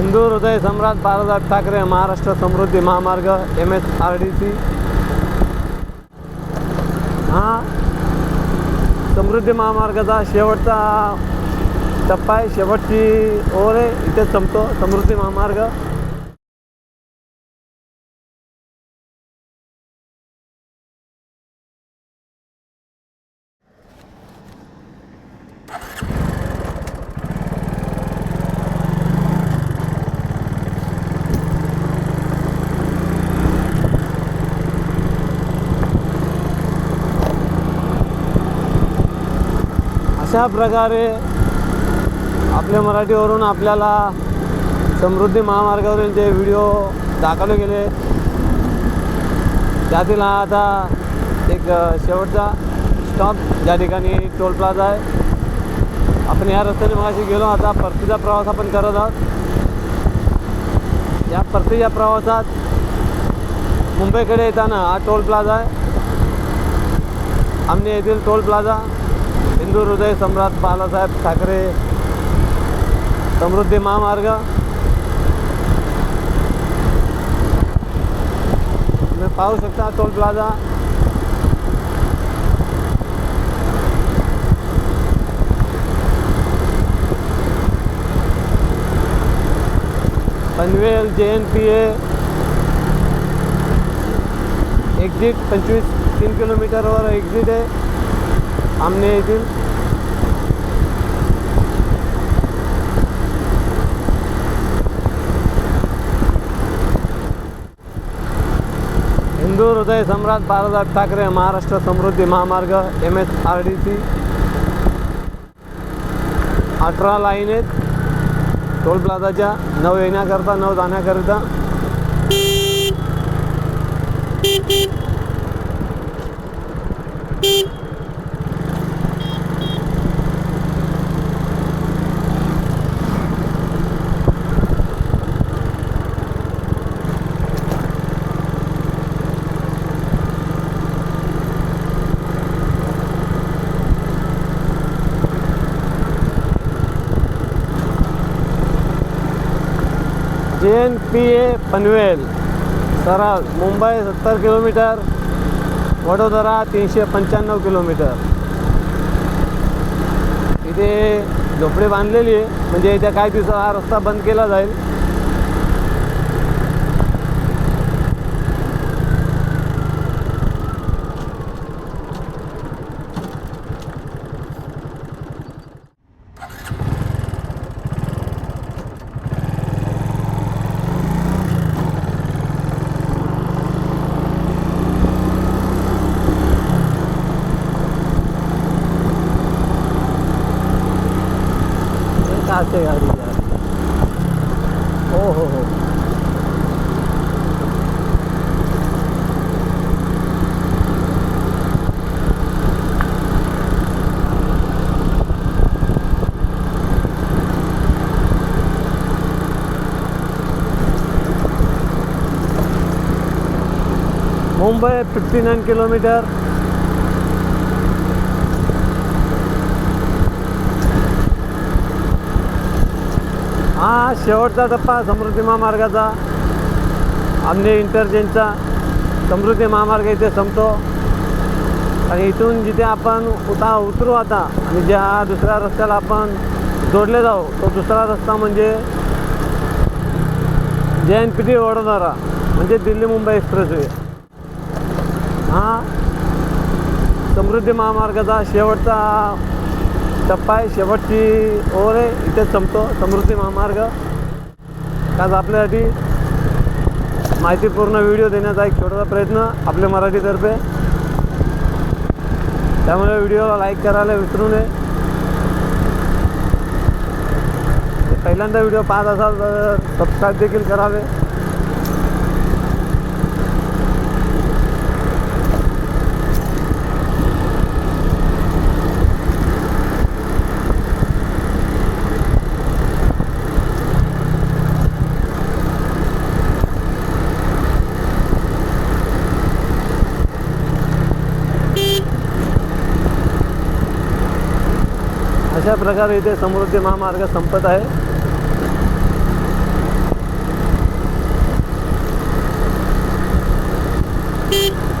हिंदू हृदय सम्राट Balasaheb Thackeray Maharashtra Samruddhi Mahamarg M S R D C हा समृद्धी महामार्गाचा शेवटचा टप्पा आहे. शेवटची ओर आहे. इथेच संपतो. समृद्धी महामार्ग. अशा प्रकारे आपल्या मराठीवरून आपल्याला समृद्धी महामार्गावरील जे व्हिडिओ दाखवले गेले त्यातील हा आता एक शेवटचा स्टॉप ज्या ठिकाणी टोल प्लाझा आहे. आपण या रस्त्याने मगाशी गेलो आता परतीचा प्रवास आपण करत आहोत. या परतीच्या प्रवासात मुंबईकडे येताना हा टोल प्लाझा आहे. आमने येथील टोल प्लाझा हिंदू हृदय सम्राट बाळासाहेब ठाकरे समृद्धी महामार्ग। तुम्ही पाहू शकता टोल प्लाझा। पनवेल जे एन पी ए। एक्झिट पंचवीस तीन किलोमीटरवर एक्झिट आहे. आमने येथील हिंदू हृदय सम्राट Balasaheb Thackeray Maharashtra Samruddhi Mahamarg M S R D C अठरा लाईन आहेत टोल प्लाझाच्या नऊ येण्याकरता नऊ जाण्याकरिता जे एन पी ए पनवेल. सराव मुंबई सत्तर किलोमीटर वडोदरा तीनशे पंच्याण्णव किलोमीटर. इथे झोपडी बांधलेली आहे. म्हणजे येत्या काही दिवसात हा रस्ता बंद केला जाईल. काचे गाडी. हो हो हो. मुंबई फिफ्टी नाईन किलोमीटर हा शेवटचा टप्पा समृद्धी महामार्गाचा. आमने इंटरचेंजचा समृद्धी महामार्ग इथे संपतो. आणि इथून जिथे आपण उता उतरू आता आणि ज्या दुसऱ्या रस्त्याला आपण जोडले जाऊ तो दुसरा रस्ता म्हणजे जे एन पी टी वडोदरा म्हणजे दिल्ली मुंबई एक्सप्रेसवे. हा समृद्धी महामार्गाचा शेवटचा टप्पा आहे. शेवटची ओवर आहे. इथेच संपतो. समृद्धी महामार्ग. आज आपल्यासाठी माहितीपूर्ण व्हिडिओ देण्याचा एक छोटासा प्रयत्न आपल्या मराठीतर्फे. त्यामुळे व्हिडिओला लाईक करायला विसरू नये. पहिल्यांदा व्हिडिओ पाहत असाल तर सबस्क्राईब देखील करावे. अशा प्रकारे इथे समृद्धी महामार्ग संपत आहे Beep.